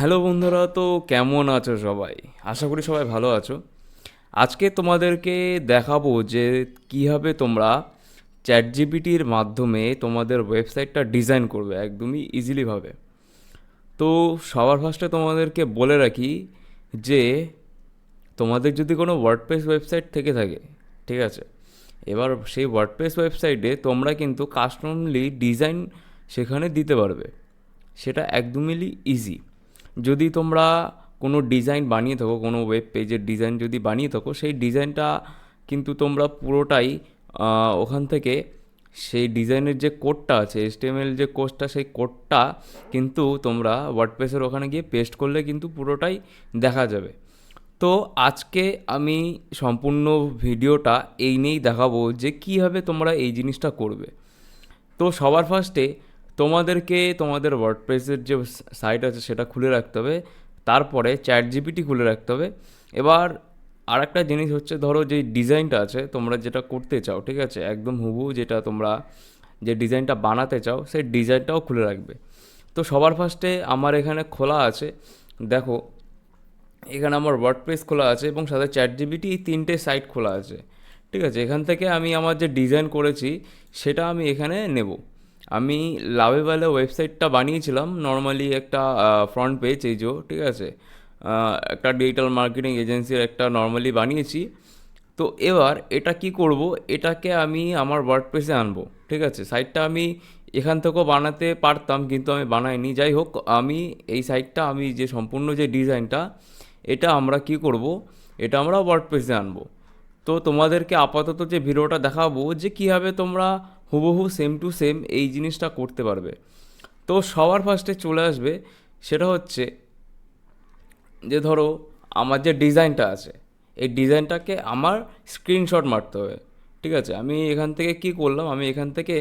Hello বন্ধুরা, তো কেমন আছো সবাই? আশা করি সবাই ভালো আছো। আজকে তোমাদেরকে দেখাবো যে কীভাবে তোমরা চ্যাট জিপিটির মাধ্যমে তোমাদের ওয়েবসাইটটা ডিজাইন করবে একদমই ইজিলিভাবে তো সবার ফার্স্টে তোমাদেরকে বলে রাখি যে তোমাদের যদি কোনো ওয়ার্ডপ্রেস ওয়েবসাইট থেকে থাকে, ঠিক আছে? এবার সেই ওয়ার্ডপ্রেস ওয়েবসাইটে তোমরা কিন্তু কাস্টমলি ডিজাইন সেখানে দিতে পারবে। সেটা একদমই ইজি যদি তোমরা কোনো ডিজাইন বানিয়ে থাকো, কোনো ওয়েব পেজের ডিজাইন যদি বানিয়ে থাকো, সেই ডিজাইনটা কিন্তু তোমরা পুরোটাই ওখান থেকে সেই ডিজাইনের যে কোডটা আছে এসটিএমএল যে কোডটা সেই কোডটা কিন্তু তোমরা ওয়ার্ডপ্রেসের ওখানে গিয়ে পেস্ট করলে কিন্তু পুরোটাই দেখা যাবে। তো আজকে আমি সম্পূর্ণ ভিডিওটা এই নিয়েই দেখাবো যে কীভাবে তোমরা এই জিনিসটা করবে। তো সবার ফার্স্টে তোমাদেরকে তোমাদের ওয়ার্ডপ্রেসের যে সাইট আছে সেটা খুলে রাখতে হবে। তারপরে চ্যাট জিপিটি খুলে রাখতে হবে। এবার আর একটা জিনিস হচ্ছে, ধরো যে ডিজাইনটা আছে, তোমরা যেটা করতে চাও, ঠিক আছে? একদম হুবু যেটা তোমরা যে ডিজাইনটা বানাতে চাও, সেই ডিজাইনটাও খুলে রাখবে। তো সবার ফার্স্টে আমার এখানে খোলা আছে, দেখো, এখানে আমার ওয়ার্ডপ্রেস খোলা আছে এবং সাথে চ্যাট জিবিটি তিনটে সাইট খোলা আছে, ঠিক আছে? এখান থেকে আমি আমার যে ডিজাইন করেছি, সেটা আমি এখানে নেব। আমি লাভেবেলে ওয়েবসাইটটা বানিয়েছিলাম। নর্মালি একটা ফ্রন্ট পেজ এই যে, ঠিক আছে? একটা ডিজিটাল মার্কেটিং এজেন্সির একটা নর্মালি বানিয়েছি। তো এবার এটা কি করব? এটাকে আমি আমার ওয়ার্ডপ্রেসে আনব, ঠিক আছে? সাইটটা আমি এখান থেকেও বানাতে পারতাম, কিন্তু আমি বানাইনি। যাই হোক, আমি এই সাইটটা আমি যে সম্পূর্ণ যে ডিজাইনটা, এটা আমরা কি করব? এটা আমরা ওয়ার্ডপ্রেসে আনব। তো তোমাদেরকে আপাতত যে ভিডিওটা দেখাবো, যে কীভাবে তোমরা হুবহু সেম টু সেম এই জিনিসটা করতে পারবে। তো সবার ফার্স্টে চলে আসবে সেটা হচ্ছে যে ধরো আমার যে ডিজাইনটা আছে, এই ডিজাইনটাকে আমার স্ক্রিনশট মারতে হবে। ঠিক আছে? আমি এখান থেকে কি করলাম? আমি এখান থেকে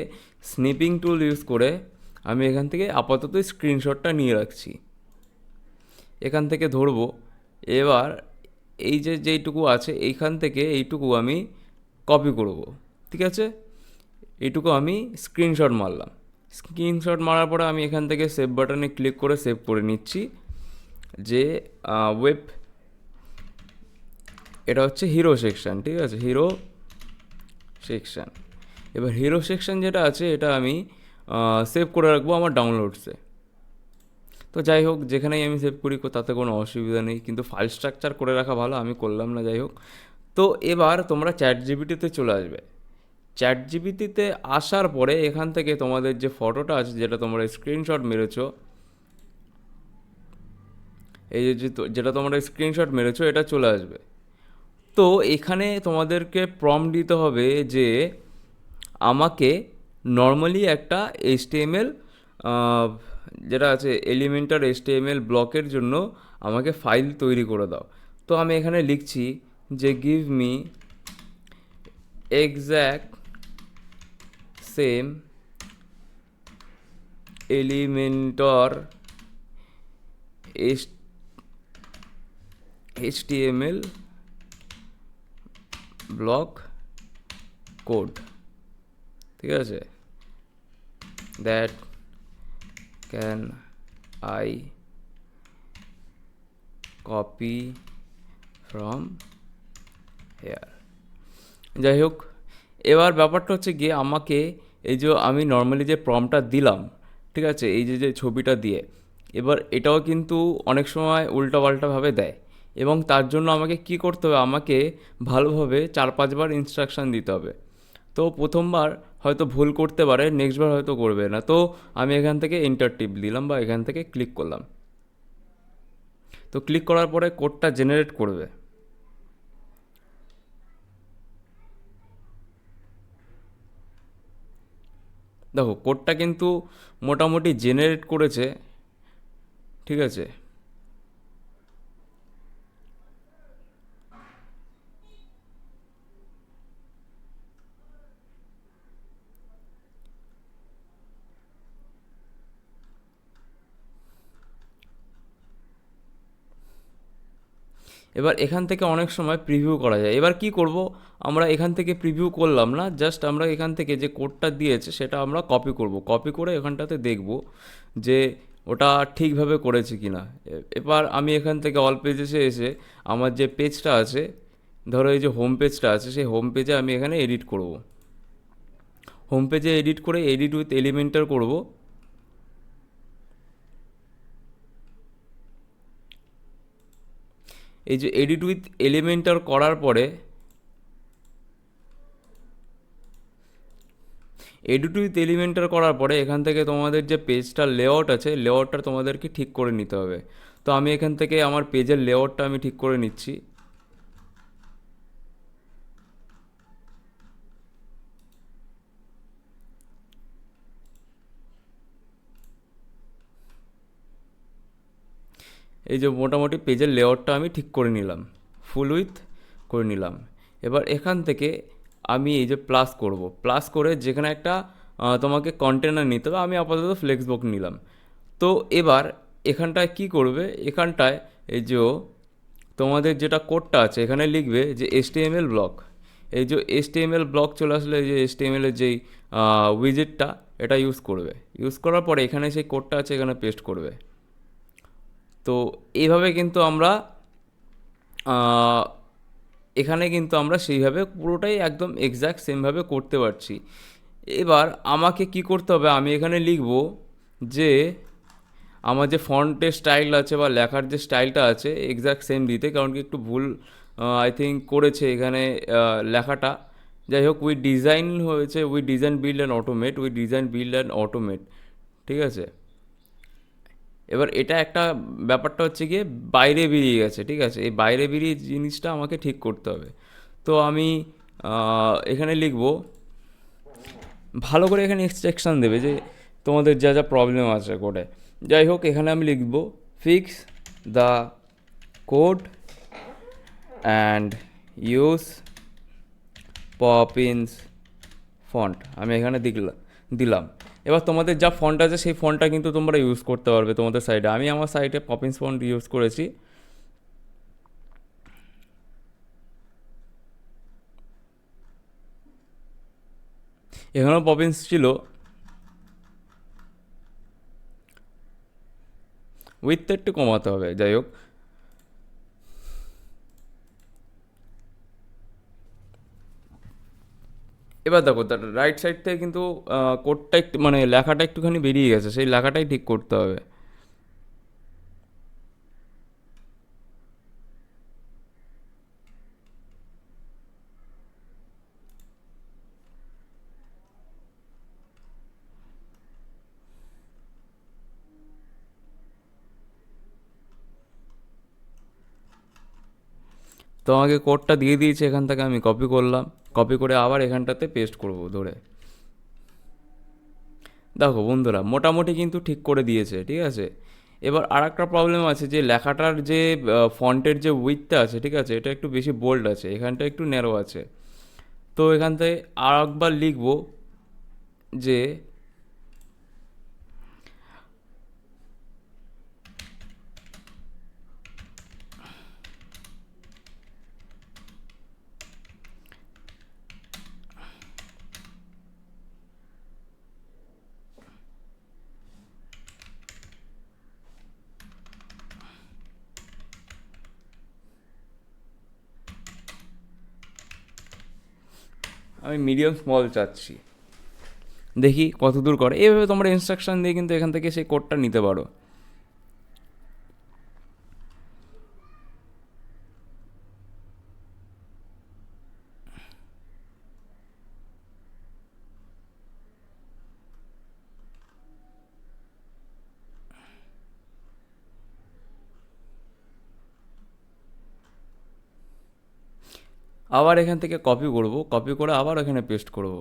স্নিপিং টুল ইউজ করে আমি এখান থেকে আপাতত স্ক্রিনশটটা নিয়ে রাখছি। এখান থেকে ধরবো। এবার এই যে যেইটুকু আছে, এইখান থেকে এইটুকু আমি কপি করব। ঠিক আছে? এইটুকু আমি স্ক্রিনশট মারলাম। স্ক্রিনশট মারার পরে আমি এখান থেকে সেভ বাটনে ক্লিক করে সেভ করে নিচ্ছি যে ওয়েব এটা হচ্ছে হিরো সেকশন ঠিক আছে? হিরো সেকশন এবার হিরো সেকশন যেটা আছে, এটা আমি সেভ করে রাখব আমার ডাউনলোডসে তো যাই হোক, যেখানেই আমি সেভ করি, তাতে কোনো অসুবিধা নেই। কিন্তু ফাইল স্ট্রাকচার করে রাখা ভালো, আমি করলাম না, যাই হোক। তো এবার তোমরা চ্যাট জিবিটিতে চলে আসবে। চ্যাট জিবিটিতে আসার পরে এখান থেকে তোমাদের যে ফটোটা আছে, যেটা তোমরা স্ক্রিনশট মেরেছো, এই যে যেটা তোমরা স্ক্রিনশট মেরেছো, এটা চলে আসবে। তো এখানে তোমাদেরকে প্রম দিতে হবে যে আমাকে নর্মালি একটা এইচটিএমএল যেটা আছে এলিমেন্টার এইচটিএমএল ব্লকের জন্য আমাকে ফাইল তৈরি করে দাও। তো আমি এখানে লিখছি যে give me exact same Elementor H HTML block code ঠিক আছে? That can I copy from here যাই হোক, এবার ব্যাপারটা হচ্ছে গিয়ে আমাকে এই যে আমি নর্মালি যে প্রমটা দিলাম, ঠিক আছে? এই যে যে ছবিটা দিয়ে, এবার এটাও কিন্তু অনেক সময় উল্টাপাল্টাভাবে দেয় এবং তার জন্য আমাকে কি করতে হবে? আমাকে ভালোভাবে চার, পাঁচবার ইনস্ট্রাকশান দিতে হবে। তো প্রথমবার হয়তো ভুল করতে পারে নেক্সটবার হয়তো করবে না। তো আমি এখান থেকে এন্টার টিপ দিলাম বা এখান থেকে ক্লিক করলাম। তো ক্লিক করার পরে কোডটা জেনারেট করবে। দেখো কোডটা কিন্তু মোটামুটি জেনারেট করেছে ঠিক আছে? এবার এখান থেকে অনেক সময় প্রিভিউ করা যায়। এবার কি করব? আমরা এখান থেকে প্রিভিউ করলাম না জাস্ট আমরা এখান থেকে যে কোডটা দিয়েছে সেটা আমরা কপি করব। কপি করে এখানটাতে দেখব যে ওটা ঠিকভাবে করেছে কি না এবার আমি এখান থেকে অল পেজেসে এসে আমার যে পেজটা আছে, ধরো এই যে হোম পেজটা আছে, সেই হোম পেজে আমি এখানে এডিট করব। হোম পেজে এডিট করে এডিট উইথ এলিমেন্টার করব। এই যে এডিট উইথ এলিমেন্টার করার পরে এডিট উইথ এলিমেন্টার করার পরে এখান থেকে তোমাদের যে পেজটার লেআউট আছে লেআউটটা তোমাদেরকে ঠিক করে নিতে হবে। তো আমি এখান থেকে আমার পেজের লেআউটটা আমি ঠিক করে নিচ্ছি। এই যে মোটামুটি পেজের লেআউটটা আমি ঠিক করে নিলাম ফুল উইথ করে নিলাম। এবার এখান থেকে আমি এই যে প্লাস করব। প্লাস করে যেখানে একটা তোমাকে কন্টেনার নিতে হবে, আমি আপাতত ফ্লেক্সবুক নিলাম। তো এবার এখানটায় কি করবে? এখানটায় এই যে তোমাদের যেটা কোডটা আছে, এখানে লিখবে যে এসটিএমএল ব্লক এই যে এসটিএমএল ব্লক চলে আসলে এই যে এসটিএমএল এর যেই উইজেটটা এটা ইউজ করবে। ইউজ করার পরে এখানে সেই কোডটা আছে, এখানে পেস্ট করবে। তো এইভাবে কিন্তু আমরা এখানে কিন্তু আমরা সেইভাবে পুরোটাই একদম এক্স্যাক্ট সেমভাবে করতে পারছি। এবার আমাকে কি করতে হবে, আমি এখানে লিখব যে আমার যে ফন্টের স্টাইল আছে বা লেখার যে স্টাইলটা আছে এক্স্যাক্ট সেম দিতে, কারণ কি একটু ভুল আই থিঙ্ক করেছে এখানে লেখাটা। যাই হোক উই ডিজাইন হয়েছে we design build and automate we design build and automate ঠিক আছে? এবার এটা একটা ব্যাপারটা হচ্ছে গিয়ে বাইরে বেরিয়ে গেছে, ঠিক আছে? এই বাইরে বেরিয়ে জিনিসটা আমাকে ঠিক করতে হবে। তো আমি এখানে লিখব, ভালো করে এখানে এক্সট্রাকশান দেবে যে তোমাদের যা যা প্রবলেম আছে কোডে যাই হোক, এখানে আমি লিখব fix the code and use Poppins font আমি এখানে দিলাম দিলাম। এবার তোমাদের যা ফন্ট আছে, সেই ফন্টটা কিন্তু তোমরা ইউজ করতে পারবে তোমাদের সাইডে আমি আমার সাইডে পপিন্স ফন্ট ইউজ করেছি। এখানেও পপিন্স ছিল। উইথটা একটু কমাতে হবে, যাই হোক। এবার দেখো রাইট সাইড থেকে কিন্তু কোডটা একটু মানে লেখাটা একটুখানি বেরিয়ে গেছে, সেই লেখাটাই ঠিক করতে হবে। তো আমাকে কোডটা দিয়ে দিয়েছে, এখান থেকে আমি কপি করলাম। কপি করে আবার এখানটাতে পেস্ট করব ধরে। দেখো বন্ধুরা, মোটামুটি কিন্তু ঠিক করে দিয়েছে, ঠিক আছে? এবার আর একটা প্রবলেম আছে যে লেখাটার যে ফন্টের যে উইথটা আছে, ঠিক আছে? এটা একটু বেশি বোল্ড আছে, এখানটা একটু ন্যারো আছে। তো এখান থেকে আর একবার লিখব যে আমি মিডিয়াম স্মল চাচ্ছি। দেখি কত দূর করে। এভাবে তোমরা ইনস্ট্রাকশান দিয়ে কিন্তু এখান থেকে সেই কোডটা নিতে পারো। আবার এখান থেকে কপি করব কপি করে আবার এখানে পেস্ট করব।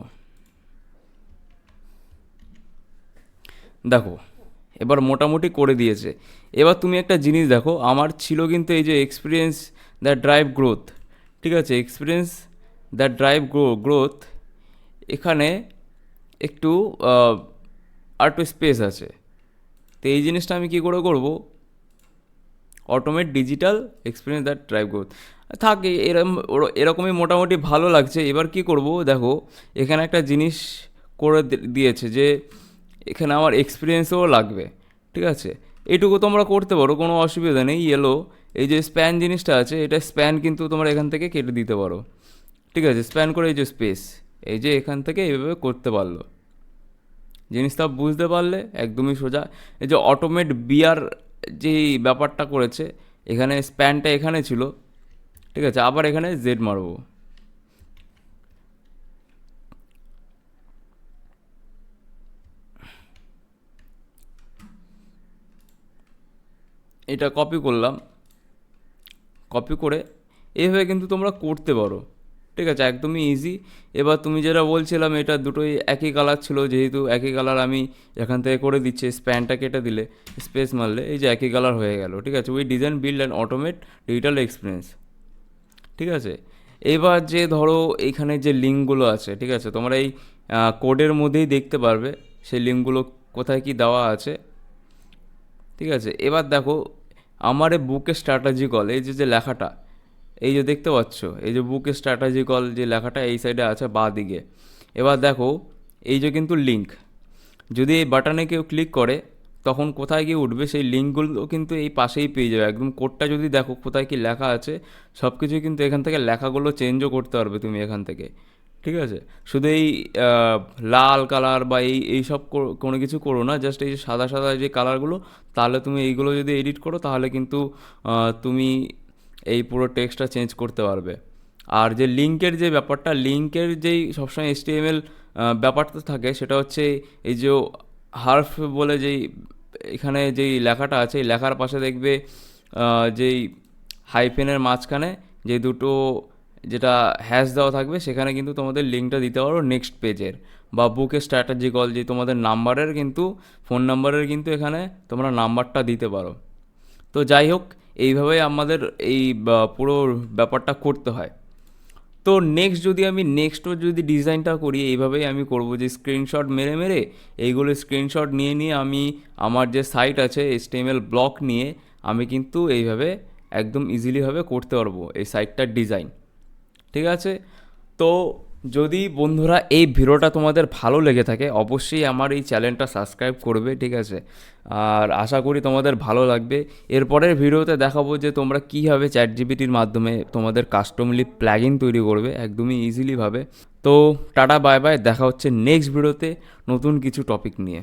দেখো, এবার মোটামুটি করে দিয়েছে। এবার তুমি একটা জিনিস দেখো, আমার ছিল কিন্তু এই যে এক্সপিরিয়েন্স দ্যাট ড্রাইভ গ্রোথ ঠিক আছে? Experience that drive grow growth এখানে একটু আর একটু স্পেস আছে। তো এই জিনিসটা আমি কী করে করব? Automate digital experience that drive growth থাক এরম এরকমই মোটামুটি ভালো লাগছে। এবার কি করব? দেখো, এখানে একটা জিনিস করে দিয়েছে যে, এখানে আমার এক্সপিরিয়েন্সও লাগবে, ঠিক আছে? এটুকু তোমরা করতে পারো, কোনো অসুবিধা নেই। ইয়েলো এই যে স্প্যান জিনিসটা আছে, এটা স্প্যান কিন্তু তোমরা এখান থেকে কেটে দিতে পারো, ঠিক আছে? স্প্যান করে এই যে স্পেস এই যে এখান থেকে এইভাবে করতে পারল। জিনিসটা বুঝতে পারলে একদমই সোজা। এই যে অটোমেট বিয়ার যেই ব্যাপারটা করেছে, এখানে স্প্যানটা এখানে ছিল ঠিক আছে, আবার এখানে জেড মারবো। এটা কপি করলাম। কপি করে এইভাবে কিন্তু তোমরা করতে পারো। ঠিক আছে, একদমই ইজি এবার তুমি যেটা বলছিলাম, এটা দুটোই একই কালার ছিল, যেহেতু একই কালার আমি এখান থেকে করে দিচ্ছি স্প্যানটা কেটে দিলে স্পেস মারলে, এই যে একই কালার হয়ে গেল। ঠিক আছে we design build and automate digital experience ঠিক আছে? এবার যে ধরো এইখানে যে লিঙ্কগুলো আছে, ঠিক আছে? তোমরা এই কোডের মধ্যেই দেখতে পারবে সেই লিঙ্কগুলো কোথায় কি দেওয়া আছে। ঠিক আছে? এবার দেখো, আমার এই বুকে স্ট্র্যাটাজি কল এই যে যে লেখাটা, এই যে দেখতে পাচ্ছ? এই যে বুকে স্ট্র্যাটাজি কল যে লেখাটা এই সাইডে আছে বা দিকে। এবার দেখো, এই যে কিন্তু লিঙ্ক যদি এই বাটনে কেউ ক্লিক করে তখন কোথায় গিয়ে উঠবে সেই লিঙ্কগুলো কিন্তু এই পাশেই পেয়ে যাবে। একদম কোডটা যদি দেখো কোথায় কি লেখা আছে সব কিছুই কিন্তু এখান থেকে লেখাগুলো চেঞ্জও করতে পারবে তুমি এখান থেকে। ঠিক আছে? শুধু এই লাল কালার বা এই এইসব কোনো কিছু করো না জাস্ট এই যে সাদা সাদা যে কালারগুলো তাহলে তুমি এইগুলো যদি এডিট করো, তাহলে কিন্তু তুমি এই পুরো টেক্সটটা চেঞ্জ করতে পারবে। আর যে লিঙ্কের যে ব্যাপারটা, লিঙ্কের যেই সবসময় এস টি এম এল ব্যাপারটা থাকে, সেটা হচ্ছে এই যে হার্ফ বলে যেই, এখানে যেই লেখাটা আছে, এই লেখার পাশে দেখবে যেই হাইফেনের মাঝখানে যে দুটো যেটা হ্যাশ দেওয়া থাকবে, সেখানে কিন্তু তোমাদের লিঙ্কটা দিতে পারো নেক্সট পেজের বা বুকের স্ট্র্যাটাজি কল যে তোমাদের নাম্বারের কিন্তু ফোন নাম্বারের কিন্তু এখানে তোমরা নাম্বারটা দিতে পারো। তো যাই হোক, এইভাবেই আমাদের এই পুরো ব্যাপারটা করতে হয়। তো নেক্সট যদি আমি নেক্সটও যদি ডিজাইনটা করি, এইভাবেই আমি করব যে স্ক্রিনশট মেরে মেরে এইগুলো স্ক্রিনশট নিয়ে নিয়ে আমি আমার যে সাইট আছে এসটিএমএল ব্লক নিয়ে আমি কিন্তু এইভাবে একদম ইজিলিভাবে করতে পারব এই সাইটটার ডিজাইন ঠিক আছে? তো যদি বন্ধুরা এই ভিডিওটা তোমাদের ভালো লেগে থাকে, অবশ্যই আমার এই চ্যানেলটা সাবস্ক্রাইব করবে, ঠিক আছে? আর আশা করি তোমাদের ভালো লাগবে। এরপরের ভিডিওতে দেখাবো যে তোমরা কীভাবে চ্যাট জিবিটির মাধ্যমে তোমাদের কাস্টমলি প্ল্যাগিন তৈরি করবে, একদমই ইজিলিভাবে তো টাটা, বাই বাই, দেখা হচ্ছে নেক্সট ভিডিওতে নতুন কিছু টপিক নিয়ে।